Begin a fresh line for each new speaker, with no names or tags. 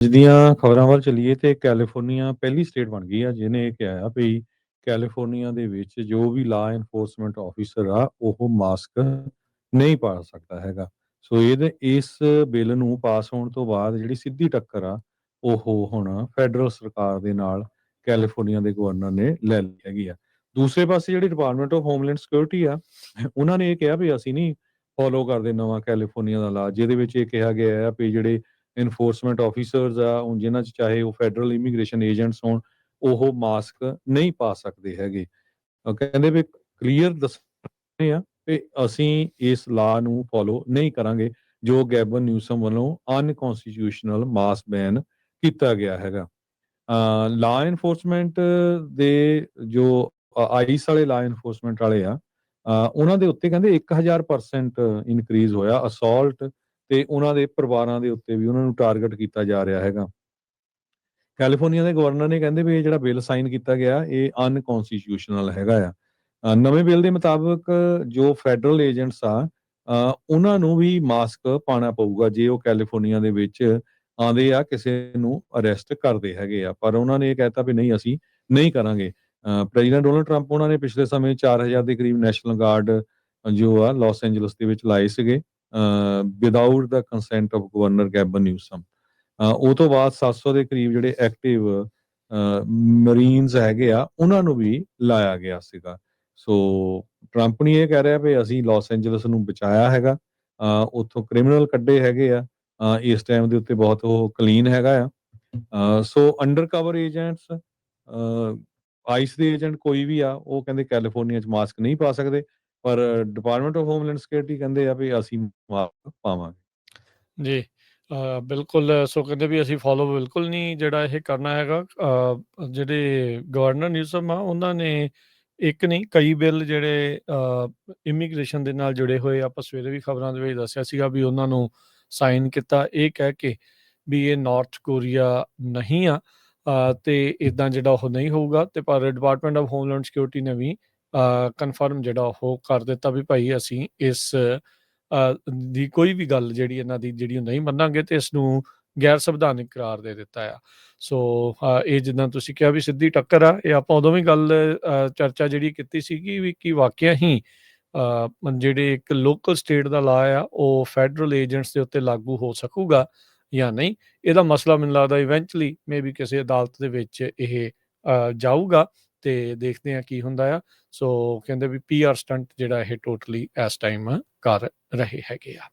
ਅੱਜ ਖਬਰਾਂ ਵੱਲ ਚੱਲੀਏ ਤੇ ਕੈਲੀਫੋਰਨੀਆ ਪਹਿਲੀ ਸਟੇਟ ਬਣ ਗਈ ਆ, ਜਿਹਨੇ ਇਹ ਕਿਹਾ ਵੀ ਕੈਲੀਫੋਰਨੀਆ ਦੇ ਵਿੱਚ ਜੋ ਵੀ ਲਾ ਐਨਫੋਰਸਮੈਂਟ ਆਫੀਸਰ ਆ, ਉਹ ਮਾਸਕ ਨਹੀਂ ਪਾ ਸਕਦਾ ਹੈਗਾ। ਸੋ ਇਹਦੇ, ਇਸ ਬਿੱਲ ਨੂੰ ਪਾਸ ਹੋਣ ਤੋਂ ਬਾਅਦ ਜਿਹੜੀ ਸਿੱਧੀ ਟੱਕਰ ਆ, ਉਹ ਹੁਣ ਫੈਡਰਲ ਸਰਕਾਰ ਦੇ ਨਾਲ ਕੈਲੀਫੋਰਨੀਆ ਦੇ ਗਵਰਨਰ ਨੇ ਲੈ ਲਈ ਹੈਗੀ ਆ। ਦੂਸਰੇ ਪਾਸੇ ਜਿਹੜੀ ਡਿਪਾਰਟਮੈਂਟ ਆਫ ਹੋਮਲੈਂਡ ਸਿਕਿਉਰਿਟੀ ਆ, ਉਹਨਾਂ ਨੇ ਇਹ ਕਿਹਾ ਵੀ ਅਸੀਂ ਨਹੀਂ ਫੋਲੋ ਕਰਦੇ ਨਵਾਂ ਕੈਲੀਫੋਰਨੀਆ ਦਾ ਲਾ ਜਿਹਦੇ ਵਿੱਚ ਇਹ ਕਿਹਾ ਗਿਆ ਹੈ ਵੀ ਜਿਹੜੇ ਇਨਫੋਰਸਮੈਂਟ ਆਫੀਸਰਸ ਆ ਜਿਨ੍ਹਾਂ ਚ ਚਾਹੇ ਉਹ ਫੈਡਰਲ ਇਮੀਗ੍ਰੇਸ਼ਨ ਏਜੰਟਸ ਹੋਣ, ਉਹ ਮਾਸਕ ਨਹੀਂ ਪਾ ਸਕਦੇ ਹੈਗੇ। ਕਹਿੰਦੇ ਵੀ ਕਲੀਅਰ ਦੱਸਣੇ ਆ ਕਿ ਅਸੀਂ ਇਸ ਲਾ ਨੂੰ ਫੋਲੋ ਨਹੀਂ ਕਰਾਂਗੇ, ਜੋ ਗੈਬਨ ਨਿਊਸਮ ਵੱਲੋਂ ਅਨਕਨਸਟੀਟਿਊਸ਼ਨਲ ਮਾਸ ਬੈਨ ਕੀਤਾ ਗਿਆ ਹੈਗਾ। ਲਾ ਇਨਫੋਰਸਮੈਂਟ ਦੇ ਜੋ ਆਈਸ ਵਾਲੇ ਲਾ ਇਨਫੋਰਸਮੈਂਟ ਵਾਲੇ ਆ ਉਹਨਾਂ ਦੇ ਉੱਤੇ ਕਹਿੰਦੇ 1000% ਇਨਕਰੀਜ਼ ਹੋਇਆ ਅਸੌਲਟ ਤੇ ਉਹਨਾਂ ਦੇ ਪਰਿਵਾਰਾਂ ਦੇ ਉੱਤੇ ਵੀ ਉਹਨਾਂ ਨੂੰ ਟਾਰਗੇਟ ਕੀਤਾ ਜਾ ਰਿਹਾ ਹੈਗਾ। ਕੈਲੀਫੋਰਨੀਆ ਦੇ ਗਵਰਨਰ ਨੇ ਕਹਿੰਦੇ ਵੀ ਇਹ ਜਿਹੜਾ ਬਿੱਲ ਸਾਈਨ ਕੀਤਾ ਗਿਆ, ਇਹ ਅਨਕਨਸਟੀਟਿਊਸ਼ਨਲ ਹੈਗਾ ਆ। ਨਵੇਂ ਬਿੱਲ ਦੇ ਮੁਤਾਬਕ ਜੋ ਫੈਡਰਲ ਏਜੰਟਸ ਆ ਉਹਨਾਂ ਨੂੰ ਵੀ ਮਾਸਕ ਪਾਣਾ ਪਊਗਾ ਜੇ ਉਹ ਕੈਲੀਫੋਰਨੀਆ ਦੇ ਵਿੱਚ ਆਂਦੇ ਆ, ਕਿਸੇ ਨੂੰ ਅਰੈਸਟ ਕਰਦੇ ਹੈਗੇ ਆ। ਪਰ ਉਹਨਾਂ ਨੇ ਇਹ ਕਹਿਤਾ ਵੀ ਨਹੀਂ, ਅਸੀਂ ਨਹੀਂ ਕਰਾਂਗੇ। ਪ੍ਰੈਜ਼ੀਡੈਂਟ ਡੋਨਲਡ ਟਰੰਪ ਉਹਨਾਂ ਨੇ ਪਿਛਲੇ ਸਮੇਂ 4000 ਦੇ ਕਰੀਬ ਨੈਸ਼ਨਲ ਗਾਰਡ ਜੋ ਆ ਲਾਸ ਐਂਜਲਸ ਦੇ ਵਿੱਚ ਲਾਏ ਸੀਗੇ। Without the consent of governor Gavin Newsom ਉਹ ਤੋਂ ਬਾਅਦ 700 ਦੇ ਕਰੀਬ ਜਿਹੜੇ ਐਕਟਿਵ ਮਰੀਨਸ ਹੈਗੇ ਆ, ਉਹਨਾਂ ਨੂੰ ਵੀ ਲਾਇਆ ਗਿਆ ਸੀਗਾ। ਸੋ ਟਰੰਪ ਨੇ ਇਹ ਕਹਿ ਰਿਹਾ ਵੀ ਅਸੀਂ ਲਾਸ ਐਂਜਲਸ ਨੂੰ ਬਚਾਇਆ ਹੈਗਾ। ਉੱਥੋਂ ਕ੍ਰਿਮੀਨਲ ਕੱਢੇ ਹੈਗੇ ਆ। ਇਸ ਟਾਈਮ ਦੇ ਉੱਤੇ ਬਹੁਤ ਉਹ ਕਲੀਨ ਹੈਗਾ ਆ। So undercover agents ICE ਦੇ ਏਜੰਟ ਕੋਈ ਵੀ ਆ, ਉਹ ਕਹਿੰਦੇ ਕੈਲੀਫੋਰਨੀਆ ਚ ਮਾਸਕ ਨਹੀਂ ਪਾ ਸਕਦੇ। ਪਰ ਡਿਪਾਰਟਮੈਂਟ ਆਫ ਹੋਮਲੈਂਡ ਸਿਕਿਉਰਿਟੀ ਕਹਿੰਦੇ ਆ ਵੀ ਅਸੀਂ ਮਾਸਕ ਪਾਵਾਂਗੇ।
ਜੀ ਬਿਲਕੁਲ, ਸੋ ਕਹਿੰਦੇ ਵੀ ਅਸੀਂ ਫੋਲੋ ਬਿਲਕੁਲ ਨਹੀਂ ਜਿਹੜਾ ਇਹ ਕਰਨਾ ਹੈਗਾ। ਜਿਹੜੇ ਗਵਰਨਰ ਨਿਊਜ਼ਮ ਆ, ਉਹਨਾਂ ਨੇ ਇੱਕ ਨਹੀਂ, ਕਈ ਬਿੱਲ ਜਿਹੜੇ ਇਮੀਗ੍ਰੇਸ਼ਨ ਦੇ ਨਾਲ ਜੁੜੇ ਹੋਏ ਆਪਾਂ ਸਵੇਰੇ ਵੀ ਖਬਰਾਂ ਦੇ ਵਿੱਚ ਦੱਸਿਆ ਸੀਗਾ ਵੀ ਉਹਨਾਂ ਨੂੰ ਸਾਈਨ ਕੀਤਾ। ਇਹ ਕਹਿ ਕੇ ਵੀ ਇਹ ਨਾਰਥ ਕੋਰੀਆ ਨਹੀਂ ਆ। ਤੇ ਇਦਾਂ ਜਿਹੜਾ ਉਹ ਨਹੀਂ ਹੋਊਗਾ। ਤੇ ਪਰ ਡਿਪਾਰਟਮੈਂਟ ਆਫ ਹੋਮਲੈਂਡ ਸਿਕਿਉਰਿਟੀ ਨੇ ਵੀ ਕਨਫਰਮ ਜਿਹੜਾ ਉਹ ਕਰ ਦਿੱਤਾ ਵੀ ਭਾਈ ਅਸੀਂ ਇਸ ਦੀ ਕੋਈ ਵੀ ਗੱਲ ਜਿਹੜੀ ਇਹਨਾਂ ਦੀ ਜਿਹੜੀ ਨਹੀਂ ਮੰਨਾਂਗੇ ਤੇ ਇਸ ਨੂੰ ਗੈਰ ਸੰਵਿਧਾਨਿਕ ਕਰਾਰ ਦੇ ਦਿੱਤਾ ਆ। ਸੋ ਇਹ ਜਿੱਦਾਂ ਤੁਸੀਂ ਕਿਹਾ ਵੀ ਸਿੱਧੀ ਟੱਕਰ ਆ, ਇਹ ਆਪਾਂ ਉਦੋਂ ਵੀ ਗੱਲ ਚਰਚਾ ਜਿਹੜੀ ਕੀਤੀ ਸੀਗੀ ਵੀ ਕਿ ਵਾਕਿਆ ਹੀ ਜਿਹੜੇ ਇੱਕ ਲੋਕਲ ਸਟੇਟ ਦਾ ਲਾ ਆ, ਉਹ ਫੈਡਰਲ ਏਜੰਟਸ ਦੇ ਉੱਤੇ ਲਾਗੂ ਹੋ ਸਕੂਗਾ ਜਾਂ ਨਹੀਂ, ਇਹਦਾ ਮਸਲਾ ਮੈਨੂੰ ਲੱਗਦਾ ਇਵੈਂਚੁਅਲੀ ਮੇਬੀ ਕਿਸੇ ਅਦਾਲਤ ਦੇ ਵਿੱਚ ਇਹ ਜਾਊਗਾ। ਤੇ ਦੇਖਦੇ ਆ ਕੀ ਹੁੰਦਾ ਆ। ਸੋ ਕਹਿੰਦੇ ਵੀ ਪੀਆਰ ਸਟੰਟ ਜਿਹੜਾ ਇਹ ਟੋਟਲੀ ਇਸ ਟਾਈਮ ਕਰ ਰਹੇ ਹੈਗੇ ਆ।